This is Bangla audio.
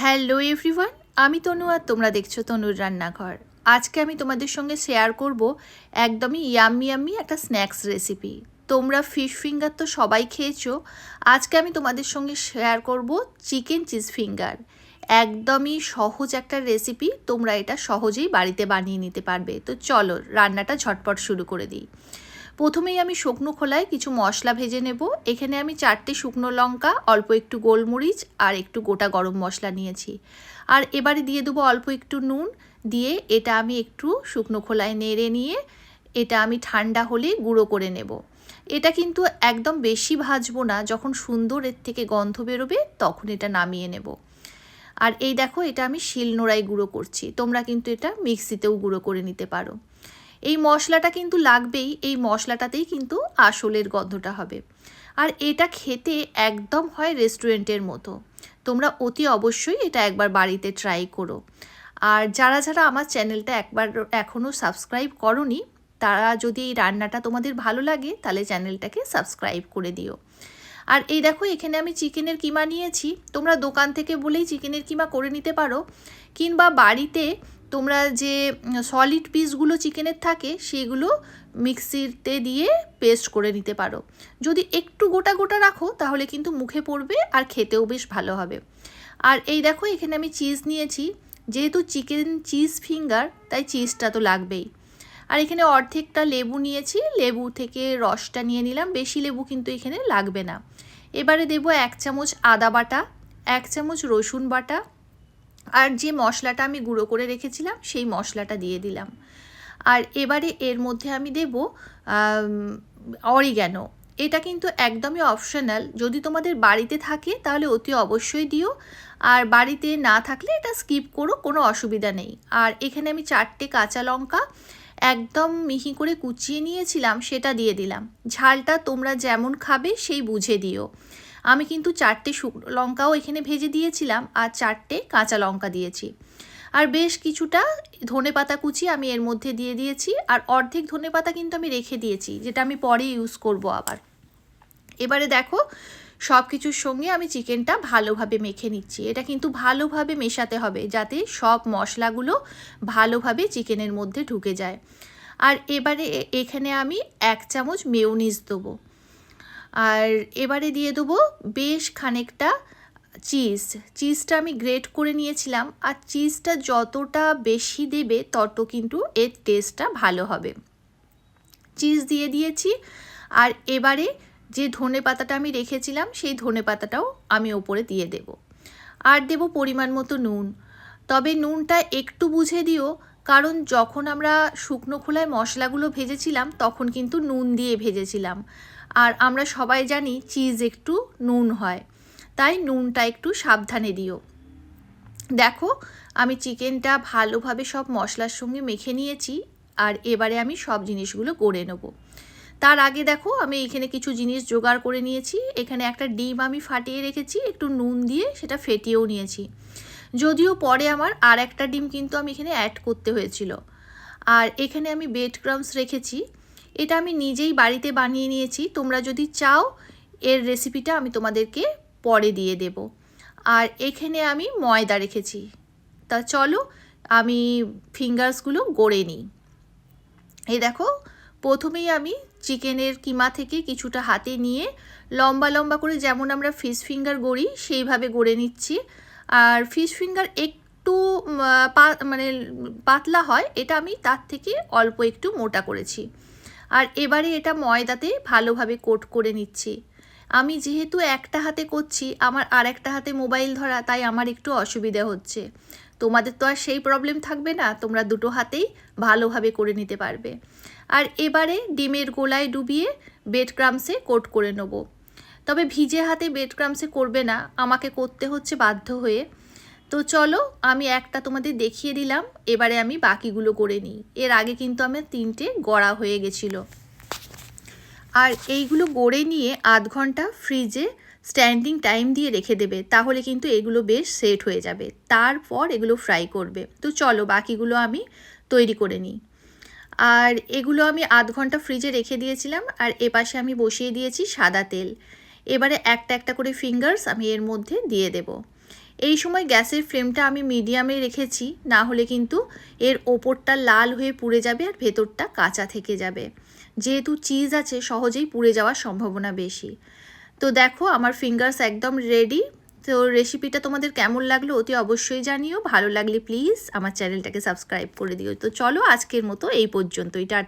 হ্যালো এভরিওয়ান, আমি তনু আর তোমরা দেখছ তনুর রান্নাঘর। আজকে আমি তোমাদের সঙ্গে শেয়ার করব একদমই ইয়াম্মি ইয়াম্মি একটা স্ন্যাক্স রেসিপি তোমরা ফিশ ফিঙ্গার তো সবাই খেয়েছো। আজকে আমি তোমাদের সঙ্গে শেয়ার করব চিকেন চিজ ফিঙ্গার একদমই সহজ একটা রেসিপি তোমরা এটা সহজেই বাড়িতে বানিয়ে নিতে পারবে। তো চলো রান্নাটা ঝটপট শুরু করে দিই। প্রথমেই আমি শুকনো খোলায় কিছু মশলা ভেজে নেব। এখানে আমি চারটে শুকনো লঙ্কা, অল্প একটু গোলমরিচ আর একটু গোটা গরম মশলা নিয়েছি। আর এবারে দিয়ে দেবো অল্প একটু নুন। দিয়ে এটা আমি একটু শুকনো খোলায় নেড়ে নিয়ে এটা আমি ঠান্ডা হলে গুঁড়ো করে নেব। এটা কিন্তু একদম বেশি ভাজবো না, যখন সুন্দর এর থেকে গন্ধ বেরোবে তখন এটা নামিয়ে নেব। আর এই দেখো এটা আমি শিলনোড়ায় গুঁড়ো করছি। তোমরা কিন্তু এটা মিক্সিতেও গুঁড়ো করে নিতে পারো। এই মশলাটা কিন্তু লাগবেই, এই মশলাটাতেই কিন্তু আসলের গন্ধটা হবে। আর এটা খেতে একদম হয় রেস্টুরেন্টের মতো। তোমরা অতি অবশ্যই এটা একবার বাড়িতে ট্রাই করো। আর যারা যারা আমার চ্যানেলটা একবার এখনও সাবস্ক্রাইব করনি, তারা যদি এই রান্নাটা তোমাদের ভালো লাগে, তাহলে চ্যানেলটাকে সাবস্ক্রাইব করে দিও। আর এই দেখো, এখানে আমি চিকেনের কিমা নিয়েছি। তোমরা দোকান থেকে বলেই চিকেনের কিমা করে নিতে পারো। কিংবা বাড়িতে তোমরা যে সলিড পিসগুলো চিকেনের থাকে, সেগুলো মিক্সিতে দিয়ে পেস্ট করে নিতে পারো। যদি একটু গোটা গোটা রাখো, তাহলে কিন্তু মুখে পড়বে আর খেতেও বেশ ভালো হবে। আর এই দেখো, এখানে আমি চিজ নিয়েছি। যেহেতু চিকেন চিজ ফিঙ্গার তাই চিজটা তো লাগবেই। আর এখানে অর্ধেকটা লেবু নিয়েছি। লেবু থেকে রসটা নিয়ে নিলাম। বেশি লেবু কিন্তু এখানে লাগবে না। এবারে দেব এক চামচ আদা বাটা, এক চামচ রসুন বাটা আর যে মশলাটা আমি গুঁড়ো করে রেখেছিলাম, সেই মশলাটা দিয়ে দিলাম। আর এবারে এর মধ্যে আমি দেব অরিগ্যানো। এটা কিন্তু একদমই অপশনাল। যদি তোমাদের বাড়িতে থাকে, তাহলে অতি অবশ্যই দিও। আর বাড়িতে না থাকলে এটা স্কিপ করো, কোনো অসুবিধা নেই। আর এখানে আমি চারটে কাঁচা লঙ্কা একদম মিহি করে কুচিয়ে নিয়েছিলাম, সেটা দিয়ে দিলাম। ঝালটা তোমরা যেমন খাবে, সেই বুঝে দিও। আমি কিন্তু চারটে শুকনো লঙ্কাও এখানে ভেজে দিয়েছিলাম আর চারটে কাঁচা লঙ্কা দিয়েছি। আর বেশ কিছুটা ধনে পাতা কুচি আমি এর মধ্যে দিয়ে দিয়েছি আর অর্ধেক ধনে পাতা কিন্তু আমি রেখে দিয়েছি, যেটা আমি পরে ইউজ করব আবার। এবারে দেখো সব কিছুর সঙ্গে আমি চিকেনটা ভালোভাবে মেখে নিচ্ছি। এটা কিন্তু ভালোভাবে মেশাতে হবে যাতে সব মশলাগুলো ভালোভাবে চিকেনের মধ্যে ঢুকে যায়। আর এবারে এখানে আমি এক চামচ মেয়নিজ দেবো। আর এবারে দিয়ে দেবো বেশ খানিকটা চিজ। চিজটা আমি গ্রেট করে নিয়েছিলাম আর চিজটা যতটা বেশি দেবে তত কিন্তু এর টেস্টটা ভালো হবে। চিজ দিয়ে দিয়েছি আর এবারে যে ধনে পাতাটা আমি রেখেছিলাম সেই ধনে পাতাটাও আমি ওপরে দিয়ে দেব। আর দেব পরিমাণ মতো নুন। তবে নুনটা একটু বুঝে দিও, কারণ যখন আমরা শুকনো খোলায় মশলাগুলো ভেজেছিলাম তখন কিন্তু নুন দিয়ে ভেজেছিলাম। আর আমরা সবাই জানি চিজ একটু নুন হয়, তাই নুনটা একটু সাবধানে দিও। দেখো, আমি চিকেনটা ভালোভাবে সব মশলার সঙ্গে মেখে নিয়েছি, আর এবারে আমি সব জিনিসগুলো গড়ে নেব। তার আগে দেখো, আমি এখানে কিছু জিনিস জোগাড় করে নিয়েছি। এখানে একটা ডিম আমি ফাটিয়ে রেখেছি, একটু নুন দিয়ে সেটা ফেটিয়েও নিয়েছি। যদিও পরে আমার আর একটা ডিম কিন্তু আমি এখানে অ্যাড করতে হয়েছিল। আর এখানে আমি বেড ক্রামস রেখেছি। এটা আমি নিজেই বাড়িতে বানিয়ে নিয়েছি। তোমরা যদি চাও, এর রেসিপিটা আমি তোমাদেরকে পরে দিয়ে দেব। আর এখানে আমি ময়দা রেখেছি। তা চলো, আমি ফিঙ্গার্সগুলো গড়ে নিই। এই দেখো, প্রথমেই আমি চিকেনের কিমা থেকে কিছুটা হাতে নিয়ে লম্বা লম্বা করে যেমন আমরা ফিশ ফিঙ্গার গড়ি, সেইভাবে গড়ে নিচ্ছি। আর ফিশ ফিঙ্গার একটু মানে পাতলা হয়, এটা আমি তার থেকে অল্প একটু মোটা করেছি। আর এবারে এটা ময়দাতে ভালোভাবে কোট করে নিচ্ছি। আমি যেহেতু একটা হাতে করছি, আমার আর একটা হাতে মোবাইল ধরা, তাই আমার একটু অসুবিধা হচ্ছে। তোমাদের তো আর সেই প্রবলেম থাকবে না, তোমরা দুটো হাতেই ভালোভাবে করে নিতে পারবে। আর এবারে ডিমের গোলায় ডুবিয়ে বেড ক্রামসে কোট করে নেব। তবে ভিজে হাতে বেড ক্রামসে করবে না, আমাকে করতে হচ্ছে বাধ্য হয়ে। তো চলো, আমি একটা তোমাদের দেখিয়ে দিলাম, এবারে আমি বাকিগুলো করে নিই। এর আগে কিন্তু আমার তিনটে গড়া হয়ে গেছিল। আর এইগুলো গড়ে নিয়ে আধ ঘণ্টা ফ্রিজে স্ট্যান্ডিং টাইম দিয়ে রেখে দেবে, তাহলে কিন্তু এগুলো বেশ সেট হয়ে যাবে। তারপর এগুলো ফ্রাই করবে। তো চলো, বাকিগুলো আমি তৈরি করে নিই। আর এগুলো আমি আধ ঘণ্টা ফ্রিজে রেখে দিয়েছিলাম, আর এপাশে আমি বসিয়ে দিয়েছি সাদা তেল। এবারে একটা একটা করে ফিঙ্গার্স আমি এর মধ্যে দিয়ে দেব। এই সময় গ্যাসের ফ্লেমটা আমি মিডিয়ামে রেখেছি, না হলে কিন্তু এর ওপরটা লাল হয়ে পুড়ে যাবে আর ভেতরটা কাঁচা থেকে যাবে। যেহেতু চিজ আছে, সহজেই পুড়ে যাওয়ার সম্ভাবনা বেশি। তো দেখো, আমার ফিঙ্গার্স একদম রেডি তো রেসিপিটা তোমাদের কেমন লাগল অতি অবশ্যই জানিও। ভালো লাগলে প্লিজ আমার চ্যানেলটাকে সাবস্ক্রাইব করে দিও। তো চলো আজকের মতো এই পর্যন্তই টা